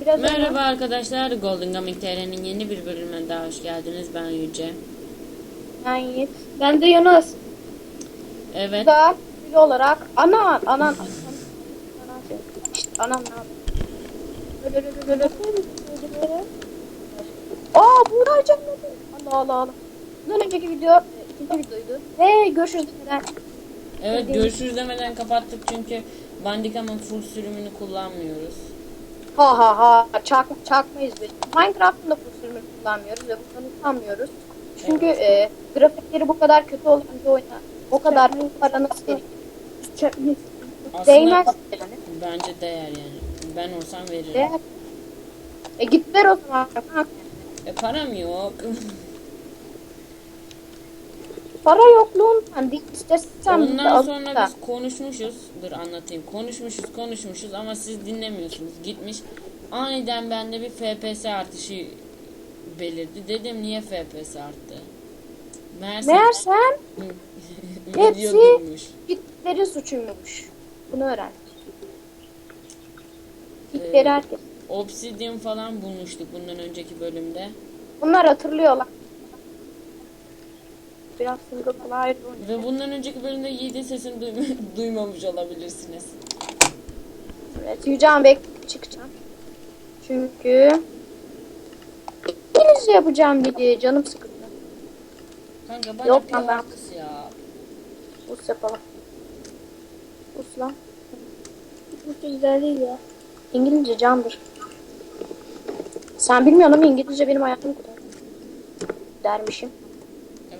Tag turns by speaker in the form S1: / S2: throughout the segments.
S1: Biraz
S2: Merhaba arkadaşlar, Golden Gaming TR'nin yeni bir bölümüne daha hoş geldiniz. Ben Yüce.
S1: Ben Yiğit. Ben de Yunus.
S2: Evet,
S1: Da biri olarak anan İşte anan ne yapıyor? Aa buğday cenneti. Allah Allah Allah. Bundan önceki video ikinci videoydu. Ve görüşürüz neden?
S2: evet görüşürüz demeden kapattık çünkü Bandicam'ın full sürümünü kullanmıyoruz.
S1: Ha ha ha çak, çakmayız biz. Minecraft'ın da full sürümünü kullanmıyoruz ve bundan utanmıyoruz. Çünkü e, grafikleri bu kadar kötü olan bir oyuna o kadar para nasıl verir?
S2: Aslında
S1: Değmez
S2: bence değer yani. Ben olsam veririm.
S1: Değer. E git ver o zaman.
S2: E param yok.
S1: Para yokluğundan değil istersen bir de
S2: Ondan sonra
S1: da.
S2: biz konuşmuşuz. Dur anlatayım. Konuşmuşuz, konuşmuşuz ama siz dinlemiyorsunuz. Gitmiş. Aniden bende bir FPS artışı belirdi. Dedim niye FPS arttı? Meğerse
S1: Meğersem
S2: video
S1: hepsi
S2: durmuş.
S1: gitlerin suçuymuş. Bunu öğren.
S2: Ee,
S1: Gitleri herkes.
S2: Obsidian falan bulmuştuk bundan önceki bölümde.
S1: Bunlar hatırlıyorlar. Biraz single player oynuyor.
S2: Ve bundan önceki bölümde Yiğit'in sesini duyma- duymamış olabilirsiniz.
S1: Evet, Yücehan Bey çıkacağım. Çünkü İngilizce yapacağım bir canım sıkıldı.
S2: Kanka bana
S1: Yok
S2: bir
S1: lan ben-
S2: ya.
S1: Us yapalım. Us lan. Bu güzel değil ya. İngilizce candır. Sen bilmiyorsun ama İngilizce benim hayatım kadar. Dermişim.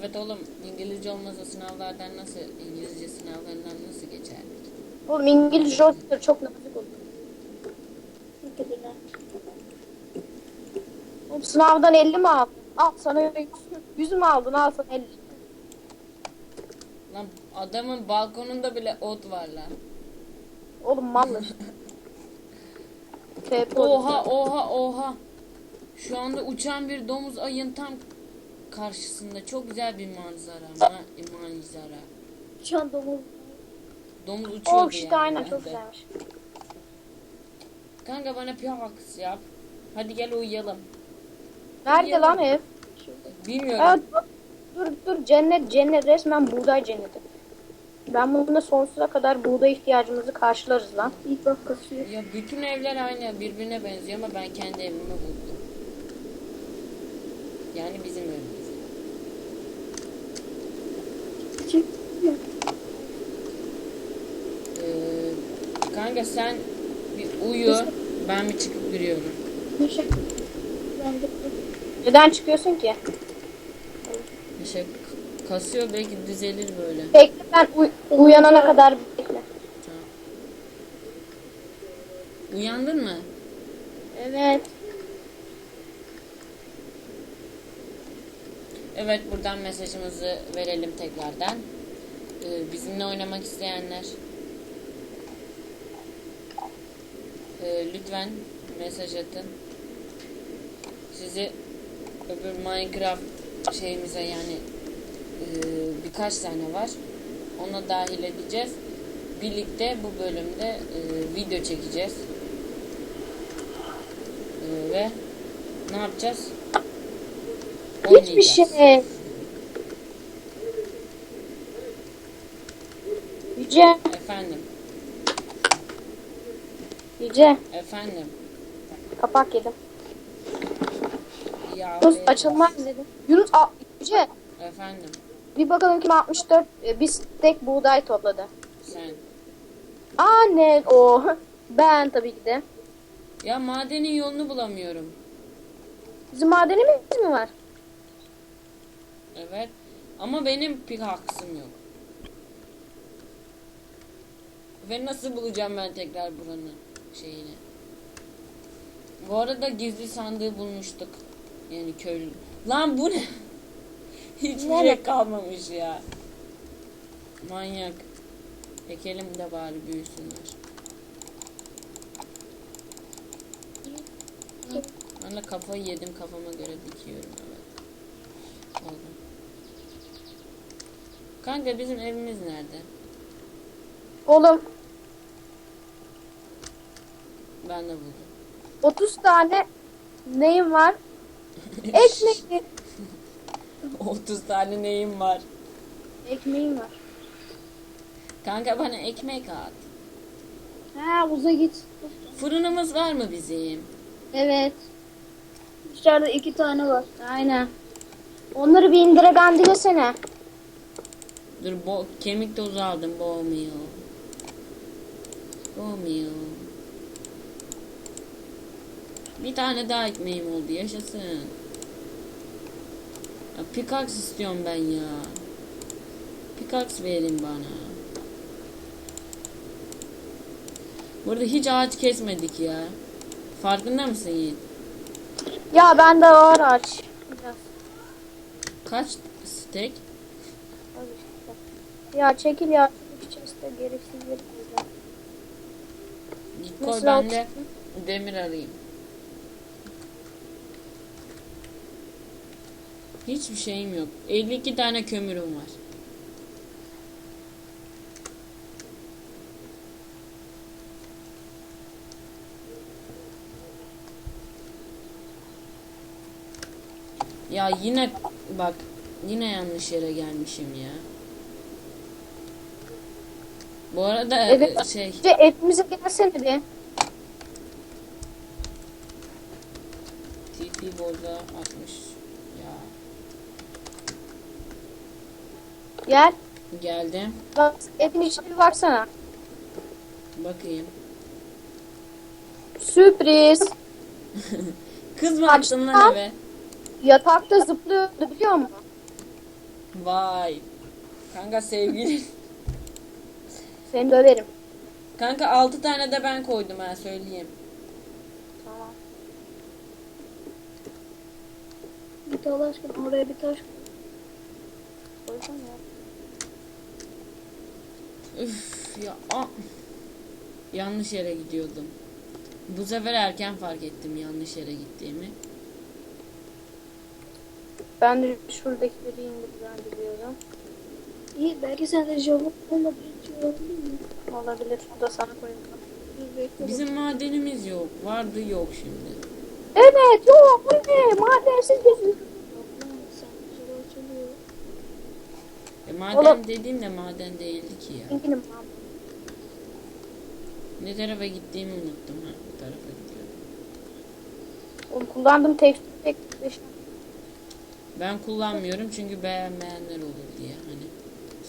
S2: Evet oğlum İngilizce olmasa sınavlardan nasıl İngilizce sınavlarından nasıl geçerdik?
S1: Oğlum İngilizce olsa çok nazik olur. Oğlum sınavdan 50 mi aldın? Al sana 100, 100 mü aldın? Al sana 50.
S2: Lan adamın balkonunda bile ot var lan.
S1: Oğlum mallı. TP
S2: Oha oha oha. Şu anda uçan bir domuz ayın tam karşısında çok güzel bir manzara. Ma manzara.
S1: Şu an domuz.
S2: Domuz uçuyordu
S1: Oh işte
S2: yani.
S1: aynen çok güzelmiş.
S2: Kanka bana piyaks yap. Hadi gel uyuyalım.
S1: Nerede
S2: Yalan.
S1: lan ev?
S2: Bilmiyorum.
S1: Aa, dur, dur dur cennet cennet resmen buğday cenneti. Ben bununla sonsuza kadar buğday ihtiyacımızı karşılarız lan. İlk bak kasıyor.
S2: Ya bütün evler aynı birbirine benziyor ama ben kendi evimi buldum. Yani bizim evimiz. Ee, kanka sen bir uyu. Ben bir çıkıp giriyorum.
S1: Neden çıkıyorsun ki?
S2: İşte kasıyor belki düzelir böyle.
S1: Bekle ben uy- uyanana kadar bekle.
S2: Tamam. Uyandın mı?
S1: Evet.
S2: Evet buradan mesajımızı verelim tekrardan. Ee, bizimle oynamak isteyenler ee, lütfen mesaj atın. Sizi öbür Minecraft şeyimize yani ee, birkaç tane var. Ona dahil edeceğiz. Birlikte bu bölümde ee, video çekeceğiz. Ee, ve ne yapacağız?
S1: Hiçbir şey. Yüce.
S2: Efendim,
S1: Yüce.
S2: efendim.
S1: Kapak yedim.
S2: Ya
S1: Yunus
S2: be-
S1: açılmaz dedim. Yunus a, Yüce.
S2: Efendim,
S1: Bir bakalım kim 64 e, bir tek buğday topladı.
S2: sen.
S1: Aa ne o. Ben tabii ki de.
S2: Ya madenin yolunu bulamıyorum.
S1: Bizim madenimiz mi var?
S2: Evet. Ama benim pickaxe'ım yok. Ve nasıl bulacağım ben tekrar buranın şeyini? Bu arada gizli sandığı bulmuştuk. Yani köylü. Lan bu ne? Hiçbir
S1: Ne?
S2: şey kalmamış ya. Manyak. Ekelim de bari büyüsünler. Ben de kafayı yedim kafama göre dikiyorum evet. Oldu. Kanka bizim evimiz nerede?
S1: Oğlum
S2: Ben de buldum.
S1: 30 tane neyim var? Ekmek.
S2: 30 tane neyim var?
S1: Ekmeğim var.
S2: Kanka bana ekmek at.
S3: Ha uza git.
S2: Fırınımız var mı bizim?
S3: Evet. Dışarıda iki tane var.
S1: Aynen. Onları bir indire gandilesene.
S2: Dur bo kemik tozu aldım boğmuyor. Boğmuyor. Bir tane daha ekmeğim oldu yaşasın. Ya pickaxe istiyorum ben ya. Pickaxe verin bana. Burada hiç ağaç kesmedik ya. Farkında mısın Yiğit?
S1: Ya ben de var aç. Biraz.
S2: Kaç stek?
S1: Ya çekil ya. İçerisinde gereksiz bir koyacağım.
S2: Git koy
S1: Nasıl
S2: ben de demir arayayım. Hiçbir şeyim yok. 52 tane kömürüm var. Ya yine bak yine yanlış yere gelmişim ya. Bu arada
S1: Evet.
S2: e, şey
S1: etimize gelsene bir.
S2: TP boza 60 ya
S1: Gel.
S2: geldim
S1: Bak etin içine bir baksana.
S2: bakayım.
S1: Sürpriz.
S2: Kız mı attın lan eve?
S1: Yatakta zıplıyordu biliyor musun?
S2: Vay. Kanka sevgili.
S1: Seni döverim.
S2: Kanka 6 tane de ben koydum ha söyleyeyim.
S1: Tamam.
S3: Git Allah aşkına oraya bir taş koy.
S1: Koysana ya.
S2: Üf ya. Yanlış yere gidiyordum. Bu sefer erken fark ettim yanlış yere gittiğimi.
S1: Ben de şuradakileri indirden biliyorum.
S3: İyi belki sen de Java olmadığı için olabilir mi?
S1: Olabilir. Bu da sana
S3: bekle.
S2: Bizim madenimiz yok. Vardı yok şimdi.
S1: Evet yok bu ne? Madensiz
S3: açılıyor.
S2: E, maden
S1: Oğlum.
S2: dediğim de maden değildi ki ya.
S1: Abi.
S2: Ne tarafa gittiğimi unuttum ha. Bu tarafa gidiyorum.
S1: Oğlum kullandığım tekstür pek beş-
S2: Ben kullanmıyorum çünkü beğenmeyenler olur diye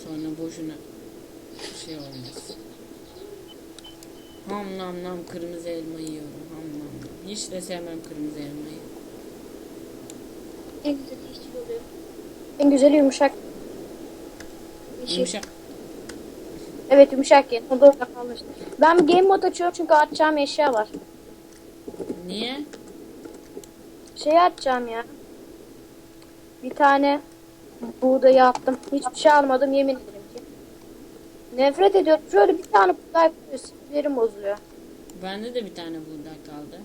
S2: sonra boşuna şey olmaz. Ham nam nam kırmızı elma yiyorum. Ham nam nam. Hiç de sevmem kırmızı elmayı.
S3: En güzel işçi oluyor.
S1: En güzeli yumuşak.
S3: Yeşil.
S2: Yumuşak.
S1: Evet yumuşak yen. O da orada kalmış. Ben bir game mode açıyorum çünkü atacağım eşya var.
S2: Niye?
S1: Şey atacağım ya. Bir tane buğdayı attım. Hiçbir şey almadım yemin ederim ki. Nefret ediyorum. Şöyle bir tane buğday koyuyor. Sinirlerim bozuluyor.
S2: Bende de bir tane buğday kaldı.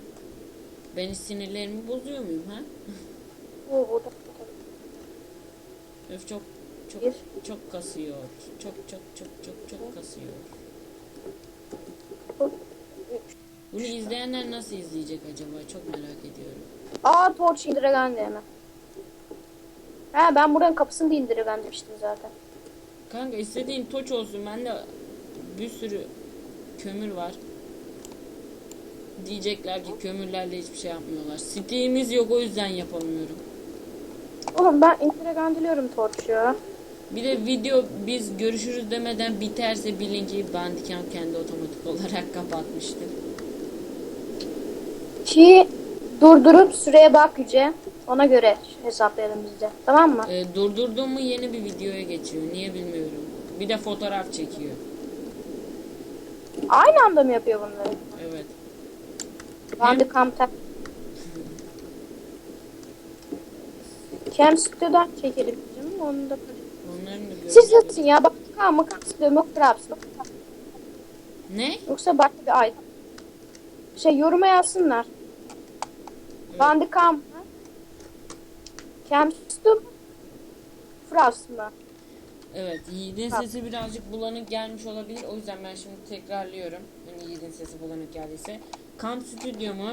S2: Ben sinirlerimi bozuyor muyum ha?
S1: Oo, buğday.
S2: Öf çok çok
S1: Bir.
S2: çok kasıyor. Çok çok çok çok çok kasıyor. Bunu izleyenler nasıl izleyecek acaba? Çok merak ediyorum.
S1: Aa torç indirgen de hemen. He ben buranın kapısını da indirgen demiştim zaten.
S2: Kanka istediğin toç olsun. Bende bir sürü kömür var. Diyecekler ki kömürlerle hiçbir şey yapmıyorlar. Steam'imiz yok o yüzden yapamıyorum.
S1: Oğlum ben indirgen diliyorum torçu.
S2: Bir de video biz görüşürüz demeden biterse bilin ki Bandicam kendi otomatik olarak kapatmıştır.
S1: Ki durdurup süreye bak Yüce. Ona göre hesaplayalım biz de. Tamam mı?
S2: Ee, durdurdum mu yeni bir videoya geçiyor. Niye bilmiyorum. Bir de fotoğraf çekiyor.
S1: Aynı anda mı yapıyor bunları?
S2: Evet.
S1: Bandicam tek. Cam stüdyodan çekelim bizim. Onu da
S2: Onların da
S1: Siz nasılsın ya? Bak mı kan Demokrapsın.
S2: Ne?
S1: Yoksa başka bir ay. Şey yoruma yazsınlar.
S2: Evet.
S1: Bandicam mu? Fras mı?
S2: Evet. Yiğit'in sesi birazcık bulanık gelmiş olabilir. O yüzden ben şimdi tekrarlıyorum. Hani Yiğit'in sesi bulanık geldiyse. Kamp stüdyo mu?